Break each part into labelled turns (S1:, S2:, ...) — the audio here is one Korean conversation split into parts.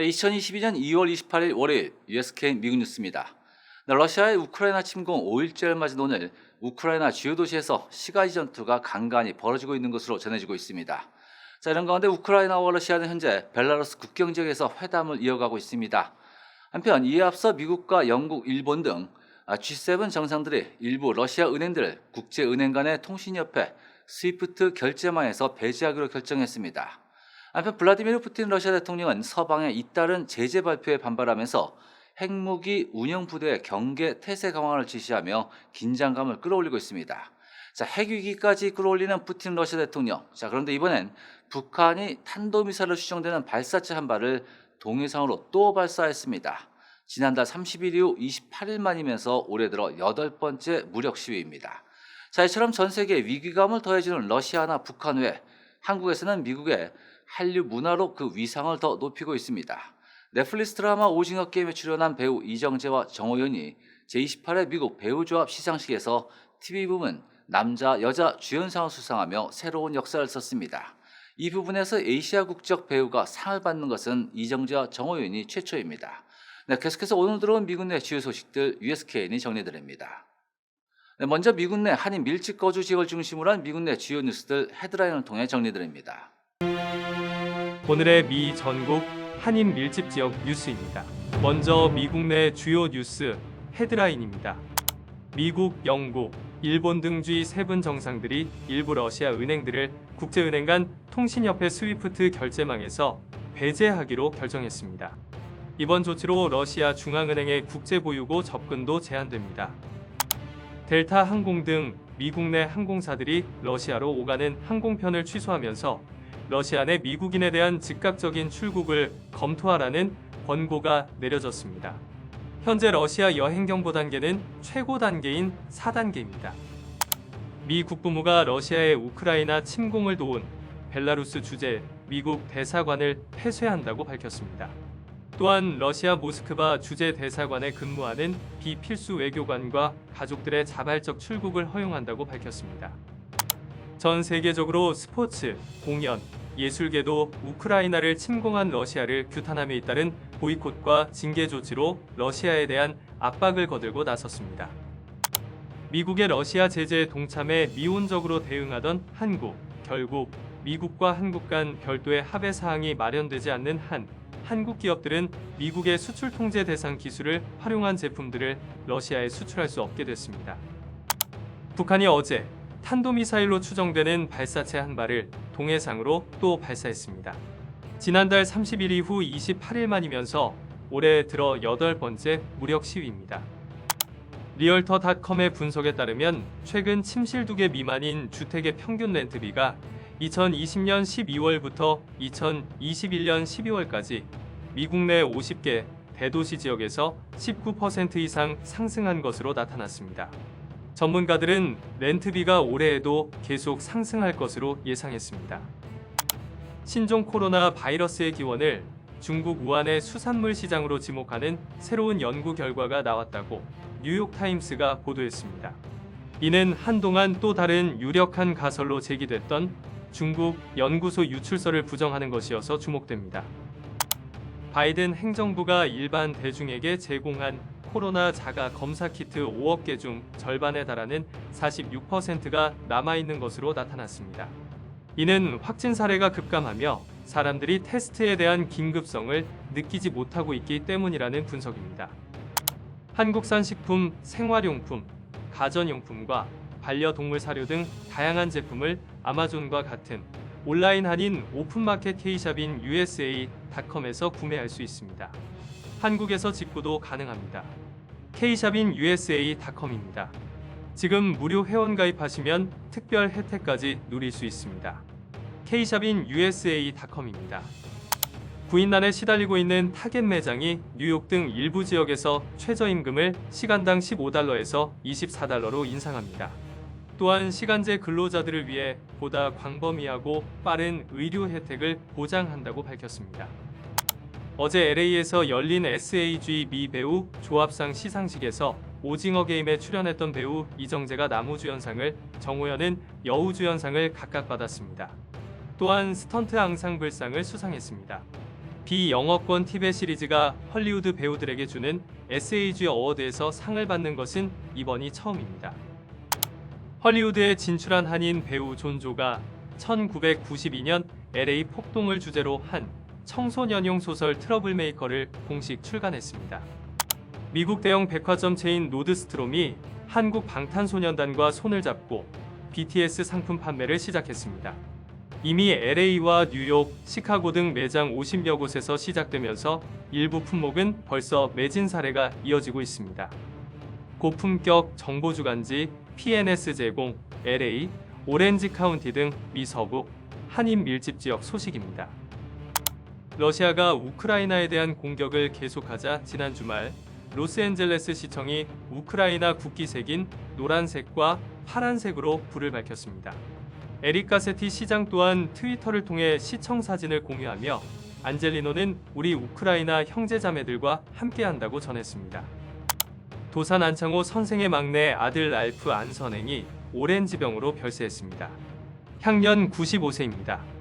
S1: 네, 2022년 2월 28일 월요일 USK 미국 뉴스입니다. 네, 러시아의 우크라이나 침공 5일째를 맞은 오늘 우크라이나 주요 도시에서 시가지 전투가 간간히 벌어지고 있는 것으로 전해지고 있습니다. 자, 이런 가운데 우크라이나와 러시아는 현재 벨라루스 국경 지역에서 회담을 이어가고 있습니다. 한편 이에 앞서 미국과 영국, 일본 등 아, G7 정상들이 일부 러시아 은행들을 국제은행 간의 통신협회 스위프트 결제망에서 배제하기로 결정했습니다. 한편 블라디미르 푸틴 러시아 대통령은 서방의 잇따른 제재 발표에 반발하면서 핵무기 운영 부대의 경계 태세 강화를 지시하며 긴장감을 끌어올리고 있습니다. 자, 핵위기까지 끌어올리는 푸틴 러시아 대통령. 자, 그런데 이번엔 북한이 탄도미사일로 추정되는 발사체 한 발을 동해상으로 또 발사했습니다. 지난달 30일 이후 28일 만이면서 올해 들어 여덟 번째 무력 시위입니다. 자, 이처럼 전 세계 위기감을 더해주는 러시아나 북한 외 한국에서는 미국의 한류 문화로 그 위상을 더 높이고 있습니다. 넷플릭스 드라마 오징어 게임에 출연한 배우 이정재와 정호연이 제28회 미국 배우조합 시상식에서 TV 부문 남자 여자 주연상을 수상하며 새로운 역사를 썼습니다. 이 부분에서 에이시아 국적 배우가 상을 받는 것은 이정재와 정호연이 최초입니다. 네, 계속해서 오늘 들어온 미국 내 주요 소식들 USKN이 정리드립니다. 네, 먼저 미국 내 한인 밀집 거주 지역을 중심으로 한 미국 내 주요 뉴스들 헤드라인을 통해 정리드립니다.
S2: 오늘의 미 전국 한인 밀집 지역 뉴스입니다. 먼저 미국 내 주요 뉴스 헤드라인입니다. 미국, 영국, 일본 등 G7 정상들이 일부 러시아 은행들을 국제은행 간 통신협회 스위프트 결제망에서 배제하기로 결정했습니다. 이번 조치로 러시아 중앙은행의 국제보유고 접근도 제한됩니다. 델타 항공 등 미국 내 항공사들이 러시아로 오가는 항공편을 취소하면서 러시아 내 미국인에 대한 즉각적인 출국을 검토하라는 권고가 내려졌습니다. 현재 러시아 여행 경보 단계는 최고 단계인 4단계입니다. 미 국부모가 러시아의 우크라이나 침공을 도운 벨라루스 주재 미국 대사관을 폐쇄한다고 밝혔습니다. 또한 러시아 모스크바 주재 대사관에 근무하는 비필수 외교관과 가족들의 자발적 출국을 허용한다고 밝혔습니다. 전 세계적으로 스포츠, 공연, 예술계도 우크라이나를 침공한 러시아를 규탄함에 잇따른 보이콧과 징계 조치로 러시아에 대한 압박을 거들고 나섰습니다. 미국의 러시아 제재에 동참해 미온적으로 대응하던 한국, 결국 미국과 한국 간 별도의 합의 사항이 마련되지 않는 한 한국 기업들은 미국의 수출 통제 대상 기술을 활용한 제품들을 러시아에 수출할 수 없게 됐습니다. 북한이 어제 탄도미사일로 추정되는 발사체 한 발을 동해상으로 또 발사했습니다. 지난달 30일 이후 28일 만이면서 올해 들어 여덟 번째 무력 시위입니다. 리얼터닷컴의 분석에 따르면 최근 침실 두 개 미만인 주택의 평균 렌트비가 2020년 12월부터 2021년 12월까지 미국 내 50개 대도시 지역에서 19% 이상 상승한 것으로 나타났습니다. 전문가들은 렌트비가 올해에도 계속 상승할 것으로 예상했습니다. 신종 코로나 바이러스의 기원을 중국 우한의 수산물 시장으로 지목하는 새로운 연구 결과가 나왔다고 뉴욕타임스가 보도했습니다. 이는 한동안 또 다른 유력한 가설로 제기됐던 중국 연구소 유출설을 부정하는 것이어서 주목됩니다. 바이든 행정부가 일반 대중에게 제공한 코로나 자가 검사 키트 5억 개 중 절반에 달하는 46%가 남아있는 것으로 나타났습니다. 이는 확진 사례가 급감하며 사람들이 테스트에 대한 긴급성을 느끼지 못하고 있기 때문이라는 분석입니다. 한국산 식품, 생활용품, 가전용품과 반려동물 사료 등 다양한 제품을 아마존과 같은 온라인 할인 오픈마켓 K샵인 USA.com에서 구매할 수 있습니다. 한국에서 직구도 가능합니다. K샵인 USA.com입니다. 지금 무료 회원 가입하시면 특별 혜택까지 누릴 수 있습니다. K샵인 USA.com입니다. 구인난에 시달리고 있는 타겟 매장이 뉴욕 등 일부 지역에서 최저임금을 시간당 15달러에서 24달러로 인상합니다. 또한 시간제 근로자들을 위해 보다 광범위하고 빠른 의료 혜택을 보장한다고 밝혔습니다. 어제 LA에서 열린 SAG 미 배우 조합상 시상식에서 오징어 게임에 출연했던 배우 이정재가 나무주연상을 정호연은 여우주연상을 각각 받았습니다. 또한 스턴트 앙상블상을 수상했습니다. 비영어권 TV 시리즈가 헐리우드 배우들에게 주는 SAG 어워드에서 상을 받는 것은 이번이 처음입니다. 헐리우드에 진출한 한인 배우 존조가 1992년 LA 폭동을 주제로 한 청소년용 소설 트러블 메이커를 공식 출간했습니다. 미국 대형 백화점 체인 노드스트롬이 한국 방탄소년단과 손을 잡고 BTS 상품 판매를 시작했습니다. 이미 LA와 뉴욕, 시카고 등 매장 50여 곳에서 시작되면서 일부 품목은 벌써 매진 사례가 이어지고 있습니다. 고품격 정보주간지 PNS 제공, LA, 오렌지 카운티 등 미서부, 한인 밀집 지역 소식입니다. 러시아가 우크라이나에 대한 공격을 계속하자 지난 주말 로스앤젤레스 시청이 우크라이나 국기색인 노란색과 파란색으로 불을 밝혔습니다. 에릭 가세티 시장 또한 트위터를 통해 시청 사진을 공유하며 안젤리노는 우리 우크라이나 형제자매들과 함께한다고 전했습니다. 도산 안창호 선생의 막내 아들 알프 안선행이 오렌지병으로 별세했습니다. 향년 95세입니다.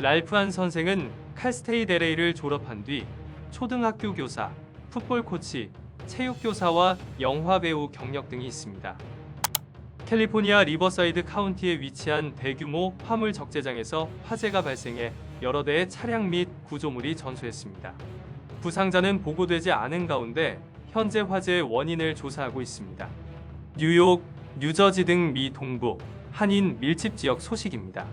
S2: 랄프 안 선생은 칼스테이 데레이를 졸업한 뒤 초등학교 교사, 풋볼 코치, 체육 교사와 영화 배우 경력 등이 있습니다. 캘리포니아 리버사이드 카운티에 위치한 대규모 화물 적재장에서 화재가 발생해 여러 대의 차량 및 구조물이 전소했습니다. 부상자는 보고되지 않은 가운데 현재 화재의 원인을 조사하고 있습니다. 뉴욕, 뉴저지 등 미 동부 한인 밀집 지역 소식입니다.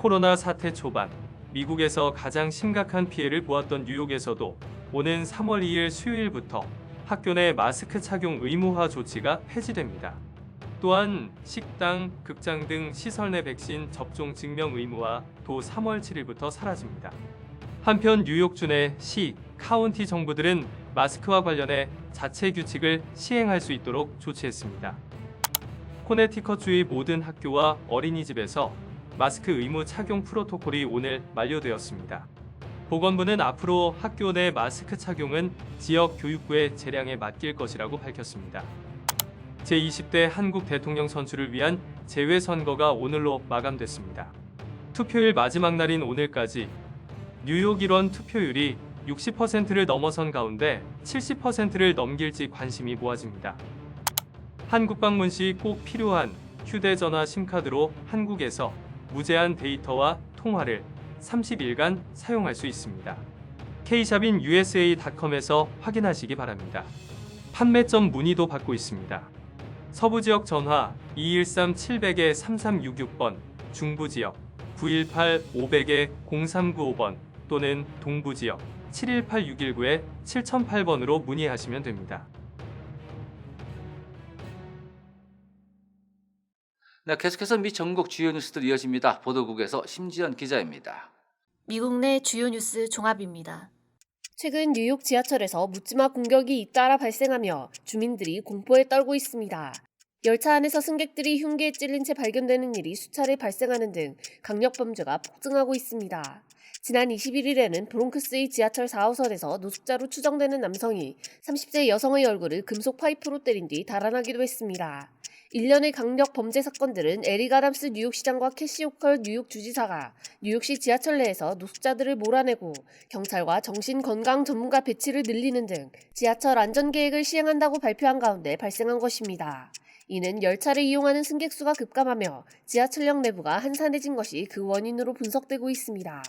S2: 코로나 사태 초반 미국에서 가장 심각한 피해를 보았던 뉴욕에서도 오는 3월 2일 수요일부터 학교 내 마스크 착용 의무화 조치가 폐지됩니다. 또한 식당, 극장 등 시설 내 백신 접종 증명 의무화 도 3월 7일부터 사라집니다. 한편 뉴욕주 내 시, 카운티 정부들은 마스크와 관련해 자체 규칙을 시행할 수 있도록 조치했습니다. 코네티컷주의 모든 학교와 어린이집에서 마스크 의무 착용 프로토콜이 오늘 만료되었습니다. 보건부는 앞으로 학교 내 마스크 착용은 지역 교육부의 재량에 맡길 것이라고 밝혔습니다. 제20대 한국 대통령 선출을 위한 재외선거가 오늘로 마감됐습니다. 투표일 마지막 날인 오늘까지 뉴욕 일원 투표율이 60%를 넘어선 가운데 70%를 넘길지 관심이 모아집니다. 한국 방문 시 꼭 필요한 휴대전화 심카드로 한국에서 무제한 데이터와 통화를 30일간 사용할 수 있습니다. K샵인 USA.com에서 확인하시기 바랍니다. 판매점 문의도 받고 있습니다. 서부 지역 전화 213-700에 3366번, 중부 지역 918-500에 0395번 또는 동부 지역 718-619에 7008번으로 문의하시면 됩니다.
S1: 네, 계속해서 미 전국 주요 뉴스들 이어집니다. 보도국에서 심지연 기자입니다.
S3: 미국 내 주요 뉴스 종합입니다.
S4: 최근 뉴욕 지하철에서 묻지마 공격이 잇따라 발생하며 주민들이 공포에 떨고 있습니다. 열차 안에서 승객들이 흉기에 찔린 채 발견되는 일이 수차례 발생하는 등 강력 범죄가 폭증하고 있습니다. 지난 21일에는 브롱크스의 지하철 4호선에서 노숙자로 추정되는 남성이 30세 여성의 얼굴을 금속 파이프로 때린 뒤 달아나기도 했습니다. 일련의 강력 범죄 사건들은 에릭 아담스 뉴욕시장과 캐시 오컬 뉴욕 주지사가 뉴욕시 지하철 내에서 노숙자들을 몰아내고 경찰과 정신건강 전문가 배치를 늘리는 등 지하철 안전계획을 시행한다고 발표한 가운데 발생한 것입니다. 이는 열차를 이용하는 승객 수가 급감하며 지하철역 내부가 한산해진 것이 그 원인으로 분석되고 있습니다.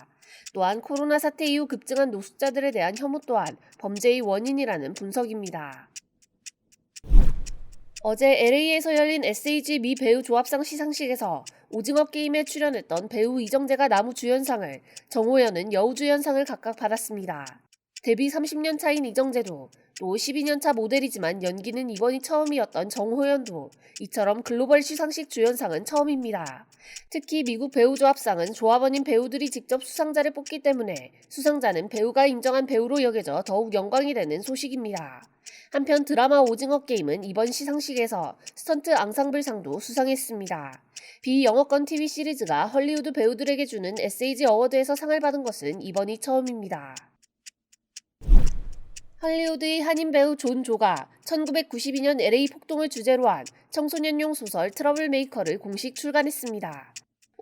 S4: 또한 코로나 사태 이후 급증한 노숙자들에 대한 혐오 또한 범죄의 원인이라는 분석입니다. 어제 LA에서 열린 SAG 미 배우 조합상 시상식에서 오징어 게임에 출연했던 배우 이정재가 나무 주연상을 정호연은 여우 주연상을 각각 받았습니다. 데뷔 30년 차인 이정재도 또 12년 차 모델이지만 연기는 이번이 처음이었던 정호연도 이처럼 글로벌 시상식 주연상은 처음입니다. 특히 미국 배우 조합상은 조합원인 배우들이 직접 수상자를 뽑기 때문에 수상자는 배우가 인정한 배우로 여겨져 더욱 영광이 되는 소식입니다. 한편 드라마 오징어 게임은 이번 시상식에서 스턴트 앙상블상도 수상했습니다. 비영어권 TV 시리즈가 헐리우드 배우들에게 주는 SAG 어워드에서 상을 받은 것은 이번이 처음입니다. 헐리우드의 한인 배우 존 조가 1992년 LA 폭동을 주제로 한 청소년용 소설 트러블 메이커를 공식 출간했습니다.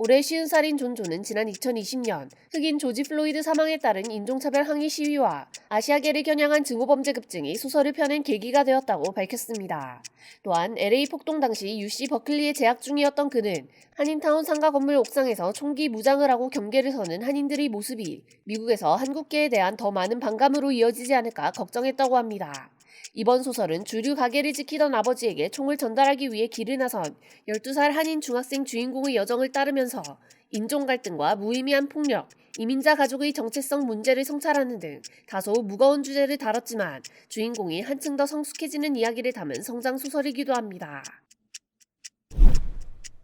S4: 올해 쉬운 살인 존조는 지난 2020년 흑인 조지 플로이드 사망에 따른 인종차별 항의 시위와 아시아계를 겨냥한 증오범죄 급증이 소설을 펴낸 계기가 되었다고 밝혔습니다. 또한 LA 폭동 당시 UC 버클리에 재학 중이었던 그는 한인타운 상가 건물 옥상에서 총기 무장을 하고 경계를 서는 한인들의 모습이 미국에서 한국계에 대한 더 많은 반감으로 이어지지 않을까 걱정했다고 합니다. 이번 소설은 주류 가게를 지키던 아버지에게 총을 전달하기 위해 길을 나선 12살 한인 중학생 주인공의 여정을 따르면서 인종 갈등과 무의미한 폭력, 이민자 가족의 정체성 문제를 성찰하는 등 다소 무거운 주제를 다뤘지만 주인공이 한층 더 성숙해지는 이야기를 담은 성장 소설이기도 합니다.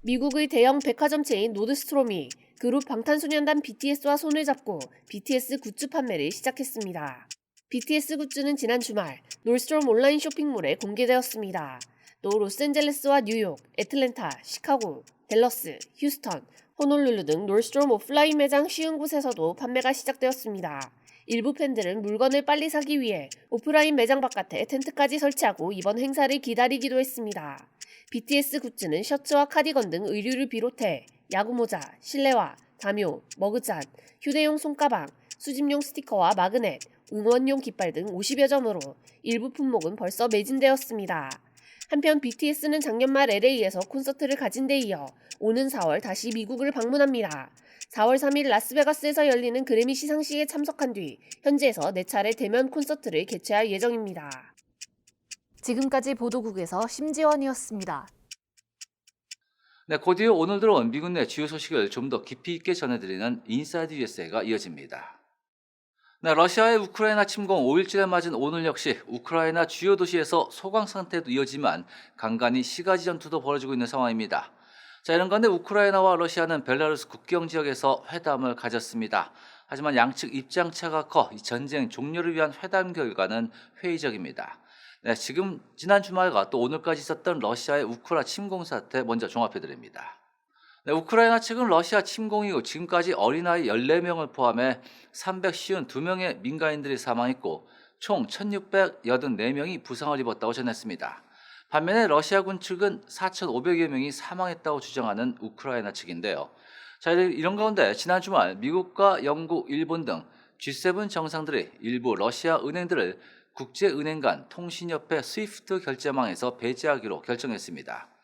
S4: 미국의 대형 백화점 체인 노드스트롬이 그룹 방탄소년단 BTS와 손을 잡고 BTS 굿즈 판매를 시작했습니다. BTS 굿즈는 지난 주말 놀스트롬 온라인 쇼핑몰에 공개되었습니다. 또 로스앤젤레스와 뉴욕, 애틀랜타, 시카고, 댈러스, 휴스턴, 호놀룰루 등 놀스트롬 오프라인 매장 쉬운 곳에서도 판매가 시작되었습니다. 일부 팬들은 물건을 빨리 사기 위해 오프라인 매장 바깥에 텐트까지 설치하고 이번 행사를 기다리기도 했습니다. BTS 굿즈는 셔츠와 카디건 등 의류를 비롯해 야구모자, 실내화, 담요, 머그잔, 휴대용 손가방, 수집용 스티커와 마그넷, 응원용 깃발 등 50여 점으로 일부 품목은 벌써 매진되었습니다. 한편 BTS는 작년 말 LA에서 콘서트를 가진 데 이어 오는 4월 다시 미국을 방문합니다. 4월 3일 라스베가스에서 열리는 그래미 시상식에 참석한 뒤 현지에서 4차례 대면 콘서트를 개최할 예정입니다.
S3: 지금까지 보도국에서 심지원이었습니다.
S1: 네, 곧 이어 오늘 들어온 미국 내 주요 소식을 좀 더 깊이 있게 전해드리는 인사이드 USA가 이어집니다. 네, 러시아의 우크라이나 침공 5일째를 맞은 오늘 역시 우크라이나 주요 도시에서 소강 상태도 이어지만 간간히 시가지 전투도 벌어지고 있는 상황입니다. 자, 이런 가운데 우크라이나와 러시아는 벨라루스 국경 지역에서 회담을 가졌습니다. 하지만 양측 입장차가 커이 전쟁 종료를 위한 회담 결과는 회의적입니다. 네, 지금 지난 주말과 또 오늘까지 있었던 러시아의 우크라 침공 사태 먼저 종합해 드립니다. 네, 우크라이나 측은 러시아 침공 이후 지금까지 어린아이 14명을 포함해 352명의 민간인들이 사망했고 총 1684명이 부상을 입었다고 전했습니다. 반면에 러시아군 측은 4,500여 명이 사망했다고 주장하는 우크라이나 측인데요. 자, 이런 가운데 지난 주말 미국과 영국, 일본 등 G7 정상들이 일부 러시아 은행들을 국제은행 간 통신협회 스위프트 결제망에서 배제하기로 결정했습니다.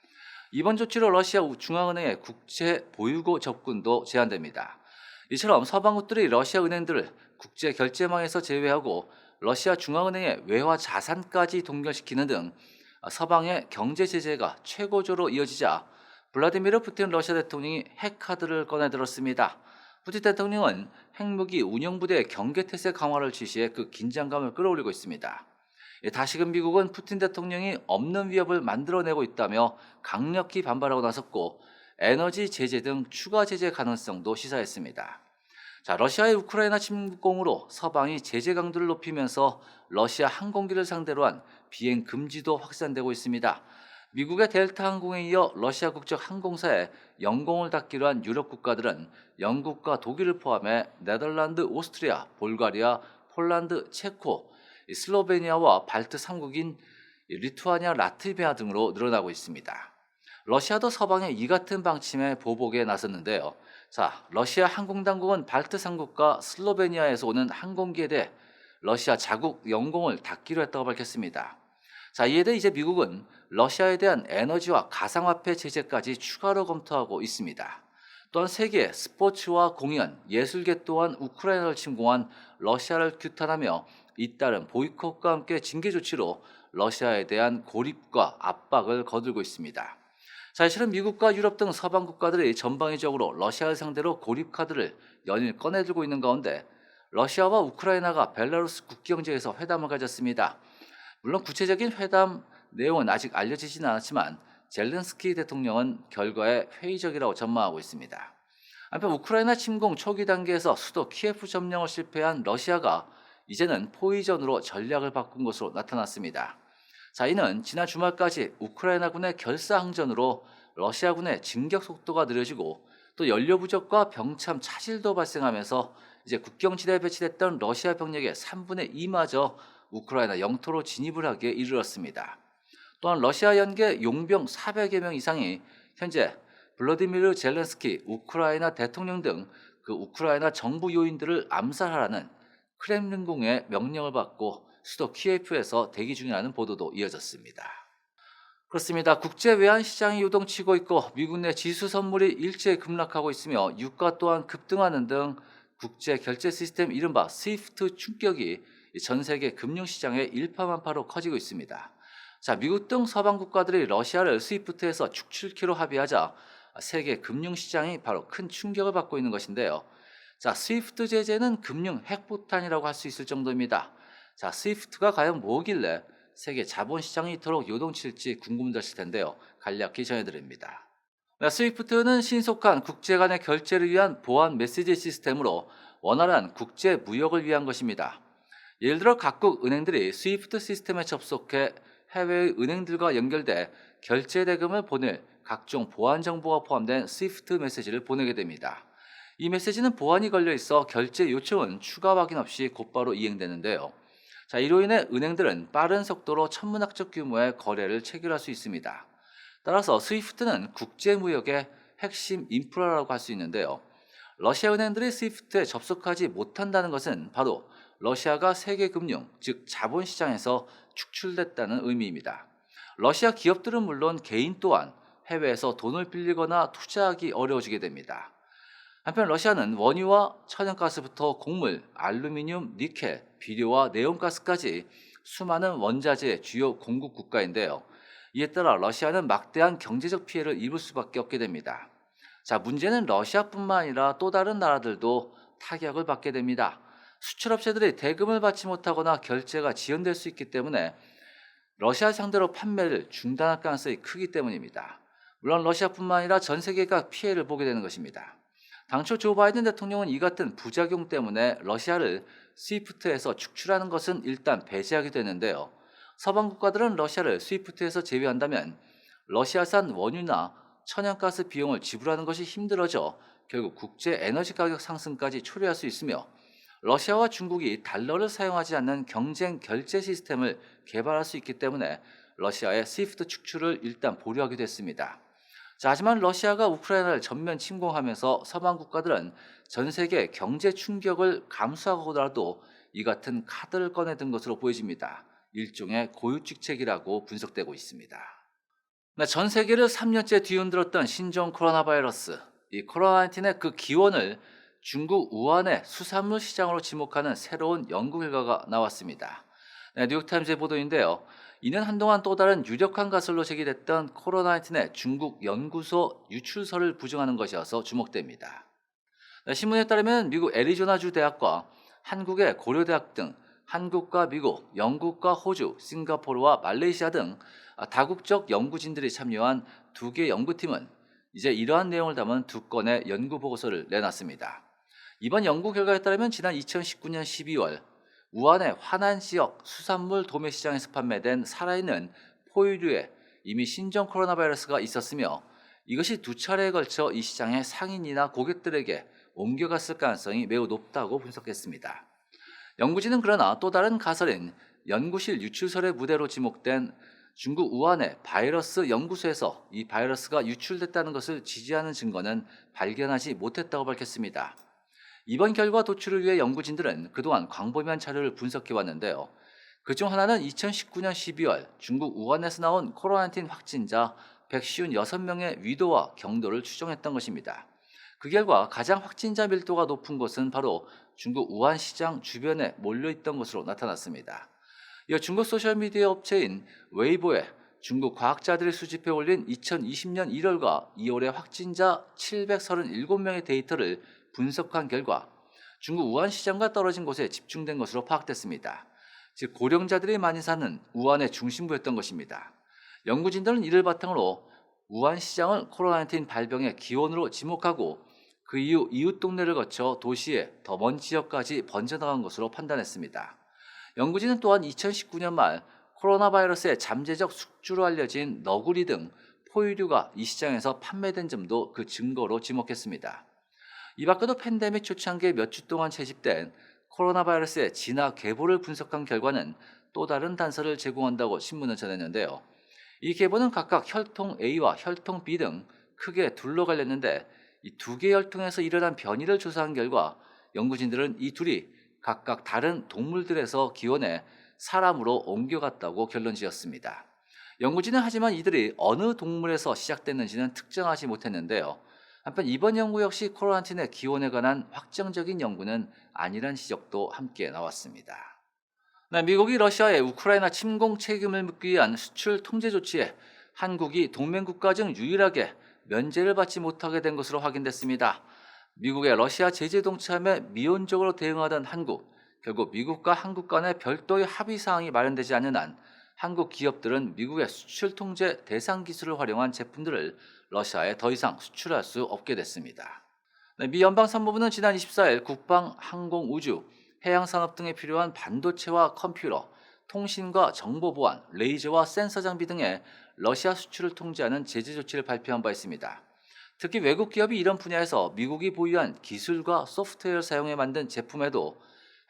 S1: 이번 조치로 러시아 중앙은행의 국채 보유고 접근도 제한됩니다. 이처럼 서방국들이 러시아 은행들을 국제 결제망에서 제외하고 러시아 중앙은행의 외화 자산까지 동결시키는 등 서방의 경제 제재가 최고조로 이어지자 블라디미르 푸틴 러시아 대통령이 핵카드를 꺼내들었습니다. 푸틴 대통령은 핵무기 운영부대의 경계태세 강화를 지시해 그 긴장감을 끌어올리고 있습니다. 예, 다시금 미국은 푸틴 대통령이 없는 위협을 만들어내고 있다며 강력히 반발하고 나섰고 에너지 제재 등 추가 제재 가능성도 시사했습니다. 자, 러시아의 우크라이나 침공으로 서방이 제재 강도를 높이면서 러시아 항공기를 상대로 한 비행 금지도 확산되고 있습니다. 미국의 델타 항공에 이어 러시아 국적 항공사에 영공을 닫기로 한 유럽 국가들은 영국과 독일을 포함해 네덜란드, 오스트리아, 볼가리아, 폴란드, 체코, 슬로베니아와 발트 3국인 리투아니아, 라트비아 등으로 늘어나고 있습니다. 러시아도 서방의 이 같은 방침에 보복에 나섰는데요. 자, 러시아 항공당국은 발트 3국과 슬로베니아에서 오는 항공기에 대해 러시아 자국 영공을 닫기로 했다고 밝혔습니다. 자, 이에 대해 이제 미국은 러시아에 대한 에너지와 가상화폐 제재까지 추가로 검토하고 있습니다. 또한 세계 스포츠와 공연, 예술계 또한 우크라이나를 침공한 러시아를 규탄하며 잇따른 보이콧과 함께 징계 조치로 러시아에 대한 고립과 압박을 거들고 있습니다. 사실은 미국과 유럽 등 서방 국가들이 전방위적으로 러시아를 상대로 고립 카드를 연일 꺼내들고 있는 가운데 러시아와 우크라이나가 벨라루스 국경지에서 회담을 가졌습니다. 물론 구체적인 회담 내용은 아직 알려지지는 않았지만 젤렌스키 대통령은 결과에 회의적이라고 전망하고 있습니다. 한편 우크라이나 침공 초기 단계에서 수도 키예프 점령을 실패한 러시아가 이제는 포위전으로 전략을 바꾼 것으로 나타났습니다. 자, 이는 지난 주말까지 우크라이나군의 결사항전으로 러시아군의 진격 속도가 느려지고 또 연료 부족과 병참 차질도 발생하면서 이제 국경지대에 배치됐던 러시아 병력의 3분의 2마저 우크라이나 영토로 진입을 하기에 이르렀습니다. 또한 러시아 연계 용병 400여 명 이상이 현재 블라디미르 젤렌스키 우크라이나 대통령 등 그 우크라이나 정부 요인들을 암살하라는 크렘린궁의 명령을 받고 수도 키예프에서 대기 중이라는 보도도 이어졌습니다. 그렇습니다. 국제 외환 시장이 요동치고 있고 미국 내 지수 선물이 일제히 급락하고 있으며 유가 또한 급등하는 등 국제 결제 시스템 이른바 스위프트 충격이 전 세계 금융 시장에 일파만파로 커지고 있습니다. 자, 미국 등 서방 국가들이 러시아를 스위프트에서 축출키로 합의하자 세계 금융 시장이 바로 큰 충격을 받고 있는 것인데요. 자, 스위프트 제재는 금융 핵폭탄이라고 할 수 있을 정도입니다. 자, 스위프트가 과연 뭐길래 세계 자본 시장이 이토록 요동칠지 궁금하실 텐데요. 간략히 전해드립니다. 네, 스위프트는 신속한 국제 간의 결제를 위한 보안 메시지 시스템으로 원활한 국제 무역을 위한 것입니다. 예를 들어 각국 은행들이 스위프트 시스템에 접속해 해외의 은행들과 연결돼 결제 대금을 보낼 각종 보안 정보가 포함된 스위프트 메시지를 보내게 됩니다. 이 메시지는 보안이 걸려 있어 결제 요청은 추가 확인 없이 곧바로 이행되는데요. 자, 이로 인해 은행들은 빠른 속도로 천문학적 규모의 거래를 체결할 수 있습니다. 따라서 스위프트는 국제 무역의 핵심 인프라라고 할 수 있는데요. 러시아 은행들이 스위프트에 접속하지 못한다는 것은 바로 러시아가 세계 금융, 즉 자본 시장에서 축출됐다는 의미입니다. 러시아 기업들은 물론 개인 또한 해외에서 돈을 빌리거나 투자하기 어려워지게 됩니다. 한편 러시아는 원유와 천연가스부터 곡물, 알루미늄, 니켈, 비료와 네온가스까지 수많은 원자재의 주요 공급 국가인데요. 이에 따라 러시아는 막대한 경제적 피해를 입을 수밖에 없게 됩니다. 자, 문제는 러시아뿐만 아니라 또 다른 나라들도 타격을 받게 됩니다. 수출업체들이 대금을 받지 못하거나 결제가 지연될 수 있기 때문에 러시아 상대로 판매를 중단할 가능성이 크기 때문입니다. 물론 러시아뿐만 아니라 전 세계가 피해를 보게 되는 것입니다. 당초 조 바이든 대통령은 이 같은 부작용 때문에 러시아를 스위프트에서 축출하는 것은 일단 배제하게 되는데요. 서방 국가들은 러시아를 스위프트에서 제외한다면 러시아산 원유나 천연가스 비용을 지불하는 것이 힘들어져 결국 국제 에너지 가격 상승까지 초래할 수 있으며 러시아와 중국이 달러를 사용하지 않는 경쟁 결제 시스템을 개발할 수 있기 때문에 러시아의 스위프트 축출을 일단 보류하게 됐습니다. 자, 하지만 러시아가 우크라이나를 전면 침공하면서 서방 국가들은 전 세계 경제 충격을 감수하고라도 이 같은 카드를 꺼내든 것으로 보여집니다. 일종의 고유직책이라고 분석되고 있습니다. 네, 전 세계를 3년째 뒤흔들었던 신종 코로나 바이러스, 이 코로나19의 그 기원을 중국 우한의 수산물 시장으로 지목하는 새로운 연구 결과가 나왔습니다. 네, 뉴욕타임즈의 보도인데요. 이는 한동안 또 다른 유력한 가설로 제기됐던 코로나19의 중국 연구소 유출설을 부정하는 것이어서 주목됩니다. 네, 신문에 따르면 미국 애리조나주 대학과 한국의 고려대학 등 한국과 미국, 영국과 호주, 싱가포르와 말레이시아 등 다국적 연구진들이 참여한 두 개 연구팀은 이제 이러한 내용을 담은 두 건의 연구 보고서를 내놨습니다. 이번 연구 결과에 따르면 지난 2019년 12월 우한의 화난 지역 수산물 도매 시장에서 판매된 살아있는 포유류에 이미 신종 코로나 바이러스가 있었으며 이것이 두 차례에 걸쳐 이 시장의 상인이나 고객들에게 옮겨갔을 가능성이 매우 높다고 분석했습니다. 연구진은 그러나 또 다른 가설인 연구실 유출설의 무대로 지목된 중국 우한의 바이러스 연구소에서 이 바이러스가 유출됐다는 것을 지지하는 증거는 발견하지 못했다고 밝혔습니다. 이번 결과 도출을 위해 연구진들은 그동안 광범위한 자료를 분석해 왔는데요. 그중 하나는 2019년 12월 중국 우한에서 나온 코로나19 확진자 156명의 위도와 경도를 추정했던 것입니다. 그 결과 가장 확진자 밀도가 높은 곳은 바로 중국 우한 시장 주변에 몰려있던 것으로 나타났습니다. 이어 중국 소셜미디어 업체인 웨이보에 중국 과학자들이 수집해 올린 2020년 1월과 2월의 확진자 737명의 데이터를 분석한 결과 중국 우한 시장과 떨어진 곳에 집중된 것으로 파악됐습니다. 즉 고령자들이 많이 사는 우한의 중심부였던 것입니다. 연구진들은 이를 바탕으로 우한 시장을 코로나19 발병의 기원으로 지목하고 그 이후 이웃 동네를 거쳐 도시의 더 먼 지역까지 번져나간 것으로 판단했습니다. 연구진은 또한 2019년 말 코로나 바이러스의 잠재적 숙주로 알려진 너구리 등 포유류가 이 시장에서 판매된 점도 그 증거로 지목했습니다. 이 밖에도 팬데믹 초창기에 몇 주 동안 채집된 코로나 바이러스의 진화 계보를 분석한 결과는 또 다른 단서를 제공한다고 신문은 전했는데요. 이 계보는 각각 혈통 A와 혈통 B 등 크게 둘러갈렸는데 이 두 개의 혈통에서 일어난 변이를 조사한 결과 연구진들은 이 둘이 각각 다른 동물들에서 기원해 사람으로 옮겨갔다고 결론 지었습니다. 연구진은 하지만 이들이 어느 동물에서 시작됐는지는 특정하지 못했는데요. 한편 이번 연구 역시 코로나19의 기원에 관한 확정적인 연구는 아니란 지적도 함께 나왔습니다. 네, 미국이 러시아의 우크라이나 침공 책임을 묻기 위한 수출 통제 조치에 한국이 동맹 국가 중 유일하게 면제를 받지 못하게 된 것으로 확인됐습니다. 미국의 러시아 제재 동참에 미온적으로 대응하던 한국, 결국 미국과 한국 간의 별도의 합의 사항이 마련되지 않는 한 한국 기업들은 미국의 수출 통제 대상 기술을 활용한 제품들을 러시아에 더 이상 수출할 수 없게 됐습니다. 네, 미 연방 산부부는 지난 24일 국방, 항공, 우주, 해양 산업 등에 필요한 반도체와 컴퓨터, 통신과 정보 보안, 레이저와 센서 장비 등의 러시아 수출을 통제하는 제재 조치를 발표한 바 있습니다. 특히 외국 기업이 이런 분야에서 미국이 보유한 기술과 소프트웨어를 사용해 만든 제품에도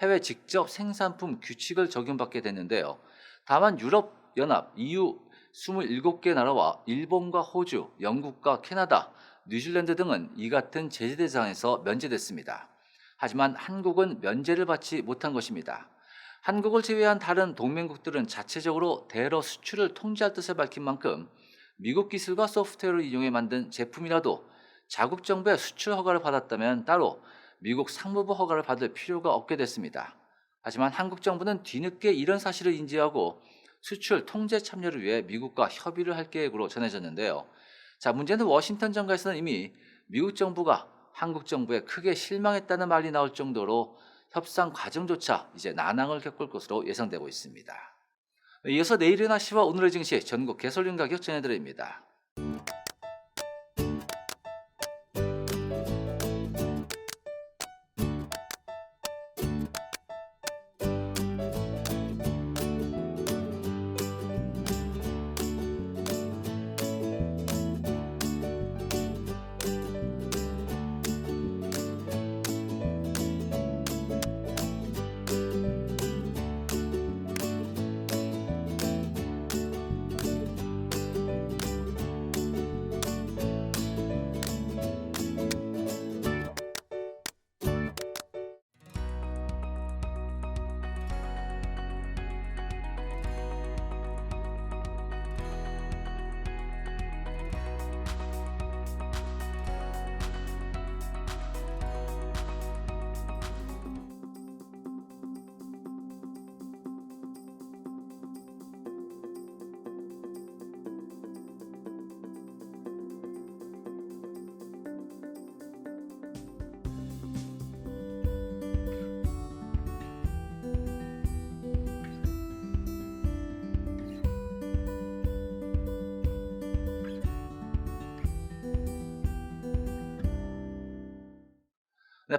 S1: 해외 직접 생산품 규칙을 적용받게 됐는데요. 다만 유럽 연합 EU 27개 나라와 일본과 호주, 영국과 캐나다, 뉴질랜드 등은 이 같은 제재 대상에서 면제됐습니다. 하지만 한국은 면제를 받지 못한 것입니다. 한국을 제외한 다른 동맹국들은 자체적으로 대러 수출을 통제할 뜻을 밝힌 만큼 미국 기술과 소프트웨어를 이용해 만든 제품이라도 자국 정부의 수출 허가를 받았다면 따로 미국 상무부 허가를 받을 필요가 없게 됐습니다. 하지만 한국 정부는 뒤늦게 이런 사실을 인지하고 수출 통제 참여를 위해 미국과 협의를 할 계획으로 전해졌는데요. 자, 문제는 워싱턴 정가에서는 이미 미국 정부가 한국 정부에 크게 실망했다는 말이 나올 정도로 협상 과정조차 이제 난항을 겪을 것으로 예상되고 있습니다. 이어서 내일의 날씨와 오늘의 증시 전국 개설륜 가격 전해드립니다.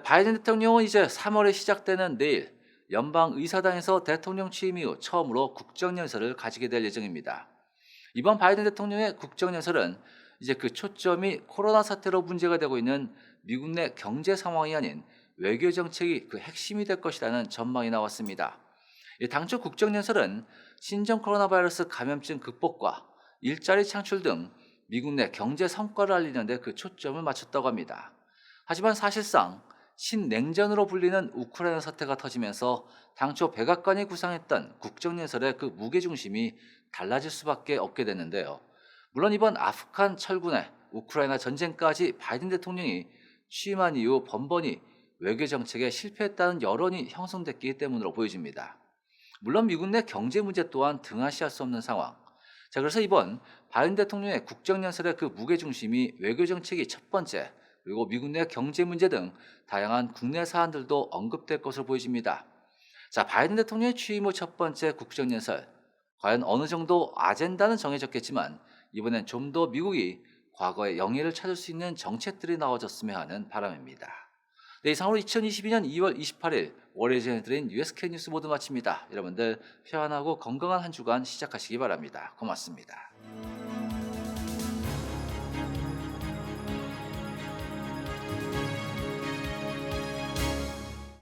S1: 바이든 대통령은 이제 3월에 시작되는 내일 연방 의사당에서 대통령 취임 이후 처음으로 국정연설을 가지게 될 예정입니다. 이번 바이든 대통령의 국정연설은 이제 그 초점이 코로나 사태로 문제가 되고 있는 미국 내 경제 상황이 아닌 외교 정책이 그 핵심이 될 것이라는 전망이 나왔습니다. 이 당초 국정연설은 신종 코로나 바이러스 감염증 극복과 일자리 창출 등 미국 내 경제 성과를 알리는데 그 초점을 맞췄다고 합니다. 하지만 사실상 신냉전으로 불리는 우크라이나 사태가 터지면서 당초 백악관이 구상했던 국정연설의 그 무게중심이 달라질 수밖에 없게 됐는데요. 물론 이번 아프간 철군의 우크라이나 전쟁까지 바이든 대통령이 취임한 이후 번번이 외교 정책에 실패했다는 여론이 형성됐기 때문으로 보여집니다. 물론 미국 내 경제 문제 또한 등하시할 수 없는 상황. 자, 그래서 이번 바이든 대통령의 국정연설의 그 무게중심이 외교 정책이 첫 번째, 그리고 미국 내 경제 문제 등 다양한 국내 사안들도 언급될 것으로 보여집니다. 자, 바이든 대통령의 취임 후 첫 번째 국정연설. 과연 어느 정도 아젠다는 정해졌겠지만 이번엔 좀 더 미국이 과거의 영예를 찾을 수 있는 정책들이 나와줬으면 하는 바람입니다. 네, 이상으로 2022년 2월 28일 월요일 전해드린 USK 뉴스 모두 마칩니다. 여러분들 편안하고 건강한 한 주간 시작하시기 바랍니다. 고맙습니다.